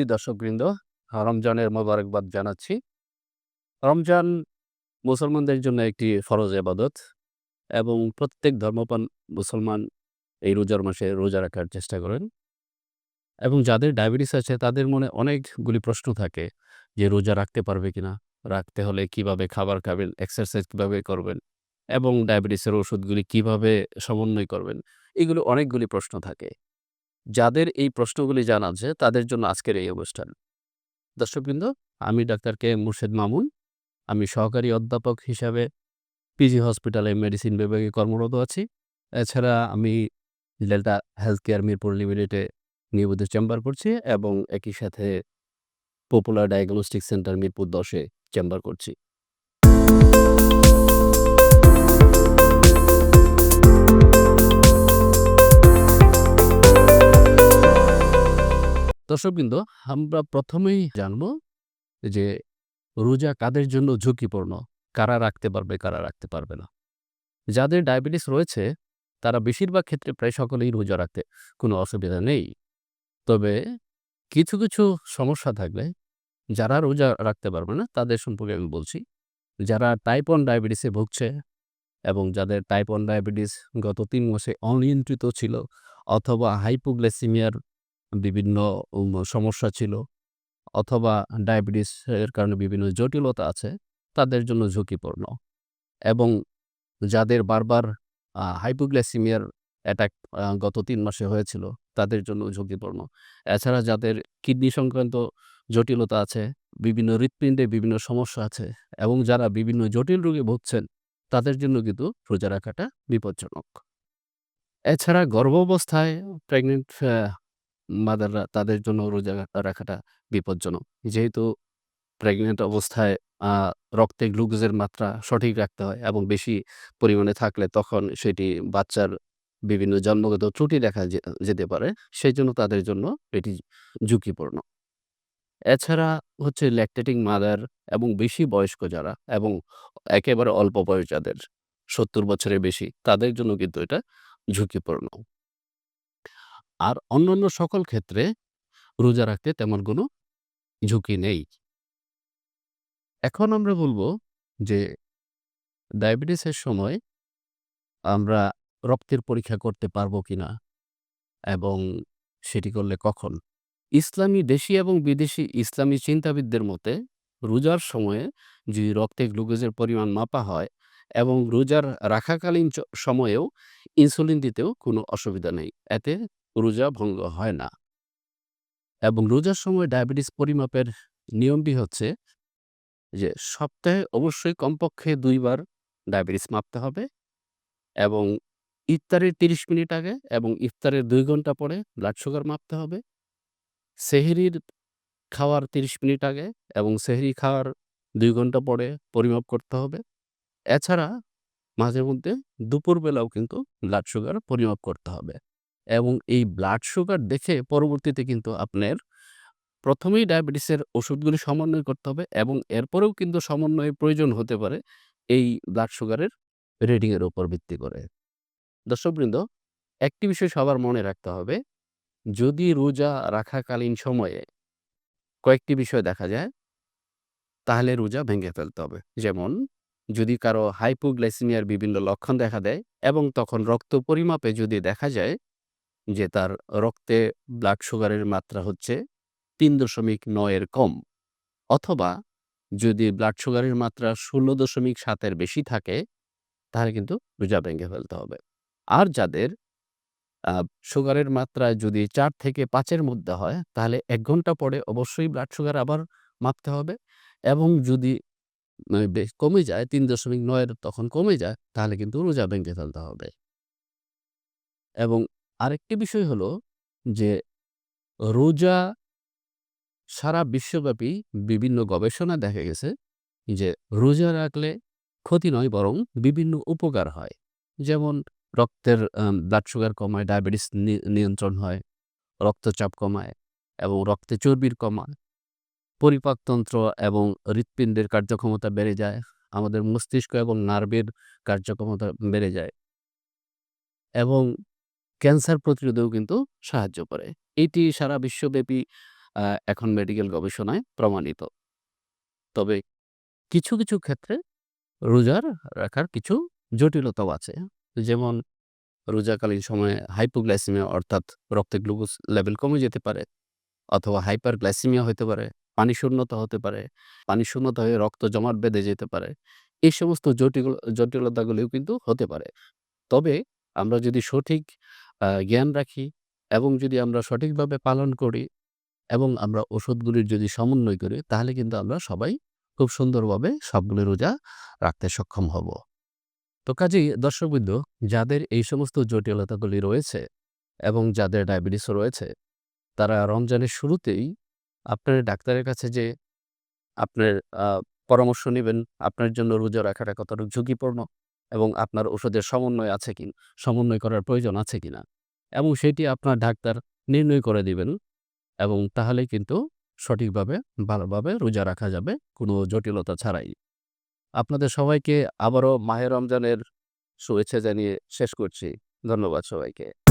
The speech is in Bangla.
সুধী দর্শকবৃন্দ, রমজানের মোবারকবাদ জানাচ্ছি। রমজান মুসলমানদের জন্য একটি ফরজ এবাদত এবং প্রত্যেক ধর্মপ্রাণ মুসলমান এই রোজার মাসে রোজা রাখার চেষ্টা করেন। এবং যাদের ডায়াবেটিস আছে তাদের মনে অনেকগুলি প্রশ্ন থাকে যে রোজা রাখতে পারবে কিনা? রাখতে হলে কীভাবে খাবার খাবেন? এক্সারসাইজ কীভাবে করবেন? এবং ডায়াবেটিসের ওষুধগুলি কীভাবে সমন্বয় করবেন? এগুলো অনেকগুলি প্রশ্ন থাকে। যাদের এই প্রশ্নগুলি জানা আছে তাদের জন্য আজকের এই অনুষ্ঠান। দর্শকবৃন্দ, আমি ডাক্তার কে মুর্শেদ মামুন। আমি সহকারী অধ্যাপক হিসাবে পিজি হসপিটালে মেডিসিন বিভাগে কর্মরত আছি। এছাড়া আমি ডেল্টা হেলথ কেয়ার মিরপুর লিমিটেডে নিয়মিত চেম্বার করছি এবং একই সাথে পপুলার ডায়াগনস্টিক সেন্টার মিরপুর দশে চেম্বার করছি। দর্শকবৃন্দ, আমরা প্রথমেই জানব যে রোজা কাদের জন্য ঝুঁকিপূর্ণ? কারা রাখতে পারবে, কারা রাখতে পারবে না? যাদের ডায়াবেটিস রয়েছে তারা বেশিরভাগ ক্ষেত্রে প্রায় সকলেই রোজা রাখতে কোনো অসুবিধা নেই। তবে কিছু, কিছু সমস্যা থাকলে যারা রোজা রাখতে পারবে না তাদের সম্পর্কে আমি বলছি। যারা টাইপ 1 ডায়াবেটিসে ভুগছে এবং যাদের টাইপ 1 ডায়াবেটিস গত তিন মাসে অনিয়ন্ত্রিত ছিল অথবা হাইপোগ্লাইসেমিয়ার বিভিন্ন সমস্যা ছিল অথবা ডায়াবেটিসের কারণে বিভিন্ন জটিলতা আছে তাদের জন্য ঝুঁকিপূর্ণ। এবং যাদের বারবার আ হাইপোগ্লাইসেমিয়ার অ্যাটাক গত তিন মাসে হয়েছিল তাদের জন্য ঝুঁকিপূর্ণ। এছাড়া যাদের কিডনি সংক্রান্ত জটিলতা আছে, বিভিন্ন হৃৎপিণ্ডে বিভিন্ন সমস্যা আছে এবং যারা বিভিন্ন জটিল রোগে ভুগছেন তাদের জন্য কিন্তু রোজা রাখাটা বিপজ্জনক। এছাড়া গর্ভাবস্থায় প্রেগনেন্ট মাদাররা তাদের জন্য রোজা রাখাটা বিপজ্জনক। যেহেতু প্রেগনেন্ট অবস্থায় রক্তে গ্লুকোজের মাত্রা সঠিক রাখতে হয় এবং বেশি পরিমাণে থাকলে তখন সেটি বাচ্চার বিভিন্ন জন্মগত ত্রুটি দেখা যেতে পারে। সেই জন্য তাদের জন্য এটি ঝুঁকিপূর্ণ। এছাড়া হচ্ছে ল্যাকটেটিং মাদার এবং বেশি বয়স্ক যারা এবং একেবারে অল্প বয়স যাদের ৭০ বছরের বেশি, তাদের জন্য কিন্তু এটা ঝুঁকিপূর্ণ। আর অন্যান্য সকল ক্ষেত্রে রোজা রাখতে তেমন কোনো ঝুঁকি নেই। এখন আমরা বলব যে ডায়াবেটিসের সময় আমরা রক্তের পরীক্ষা করতে পারব কিনা এবং সেটি করলে কখন? ইসলামী দেশি এবং বিদেশি ইসলামী চিন্তাবিদদের মতে রোজার সময়ে যদি রক্তে গ্লুকোজের পরিমাণ মাপা হয় এবং রোজার রাখাকালীন সময়েও ইনসুলিন দিতেও কোনো অসুবিধা নেই। এতে রোজা ভঙ্গ হয় না। এবং রোজার সময় ডায়াবেটিস পরিমাপের নিয়মটি হচ্ছে যে, সপ্তাহে অবশ্যই কমপক্ষে দুইবার ডায়াবেটিস মাপতে হবে এবং ইফতারের ৩০ মিনিট আগে এবং ইফতারের দুই ঘণ্টা পরে ব্লাড সুগার মাপতে হবে। সেহরির খাওয়ার ৩০ মিনিট আগে এবং সেহেরি খাওয়ার দুই ঘণ্টা পরে পরিমাপ করতে হবে। এছাড়া মাঝে মধ্যে দুপুরবেলাও কিন্তু ব্লাড সুগার পরিমাপ করতে হবে। এবং এই ব্লাড সুগার দেখে পরবর্তীতে কিন্তু আপনার প্রথমেই ডায়াবেটিসের ওষুধগুলি সমন্বয় করতে হবে এবং এরপরেও কিন্তু সমন্বয়ের প্রয়োজন হতে পারে এই ব্লাড সুগারের রিডিং এর উপর ভিত্তি করে। দর্শকবৃন্দ, একটি বিষয় সবার মনে রাখতে হবে, যদি রোজা রাখাকালীন সময়ে কয়েকটি বিষয় দেখা যায় তাহলে রোজা ভেঙে ফেলতে হবে। যেমন যদি কারও হাইপোগ্লাইসেমিয়ার বিভিন্ন লক্ষণ দেখা দেয় এবং তখন রক্ত পরিমাপে যদি দেখা যায় যে তার রক্তে ব্লাড সুগারের মাত্রা হচ্ছে তিন দশমিক নয়ের কম অথবা যদি ব্লাড সুগারের মাত্রা ষোলো দশমিক সাতের বেশি থাকে, তাহলে কিন্তু রোজা ভেঙে ফেলতে হবে। আর যাদের সুগারের মাত্রা যদি চার থেকে পাঁচের মধ্যে হয়, তাহলে এক ঘণ্টা পরে অবশ্যই ব্লাড সুগার আবার মাপতে হবে এবং যদি কমে যায়, তিন দশমিক নয়ের তখন কমে যায়, তাহলে কিন্তু রোজা ভেঙে ফেলতে হবে। এবং আরেকটি বিষয় হলো যে রোজা সারা বিশ্বব্যাপী বিভিন্ন গবেষণা দেখা গেছে যে রোজা রাখলে ক্ষতি নয় বরং বিভিন্ন উপকার হয়। যেমন রক্তের ব্লাড সুগার কমায়, ডায়াবেটিস নিয়ন্ত্রণ হয়, রক্তচাপ কমায় এবং রক্তে চর্বির কমায়। পরিপাকতন্ত্র এবং হৃৎপিণ্ডের কার্যক্ষমতা বেড়ে যায়। আমাদের মস্তিষ্ক এবং নার্ভের কার্যক্ষমতা বেড়ে যায়। এবং ক্যান্সার প্রতিরোধেও কিন্তু সাহায্য করে। এটি সারা বিশ্বব্যাপী এখন মেডিকেল গবেষণায় প্রমাণিত। তবে কিছু, কিছু ক্ষেত্রে রোজার রাখার কিছু জটিলতাও আছে। যেমন রোজাকালীন সময়ে হাইপোগ্লাইসেমিয়া অর্থাৎ রক্তে গ্লুকোজ লেভেল কমে যেতে পারে অথবা হাইপারগ্লাইসেমিয়া হতে পারে, পানি শূন্যতা হতে পারে, পানি শূন্যতা হয়ে রক্ত জমাট বেঁধে যেতে পারে। এই সমস্ত জটিল জটিলতাগুলিও কিন্তু হতে পারে। তবে আমরা যদি সঠিক জ্ঞান রাখি এবং যদি আমরা সঠিকভাবে পালন করি এবং আমরা ওষুধগুলির যদি সমন্বয় করি, তাহলে কিন্তু আমরা সবাই খুব সুন্দরভাবে সবগুলি রোজা রাখতে সক্ষম হব। তো কাজেই দর্শকবৃন্দ, যাদের এই সমস্ত জটিলতাগুলি রয়েছে এবং যাদের ডায়াবেটিসও রয়েছে, তারা রমজানের শুরুতেই আপনার ডাক্তারের কাছে যে আপনার পরামর্শ নেবেন, আপনার জন্য রোজা রাখাটা কতটুকু ঝুঁকিপূর্ণ এবং আপনার ওষুধের সমন্বয় আছে কি সমন্বয় করার প্রয়োজন আছে কিনা এবং সেটি আপনার ডাক্তার নির্ণয় করে দিবেন এবং তাহলে কিন্তু সঠিকভাবে, ভালোভাবে রোজা রাখা যাবে, কোনো জটিলতা ছাড়াই। আপনাদের সবাইকে আবারও মাহের রমজানের শুভেচ্ছা জানিয়ে শেষ করছি। ধন্যবাদ সবাইকে।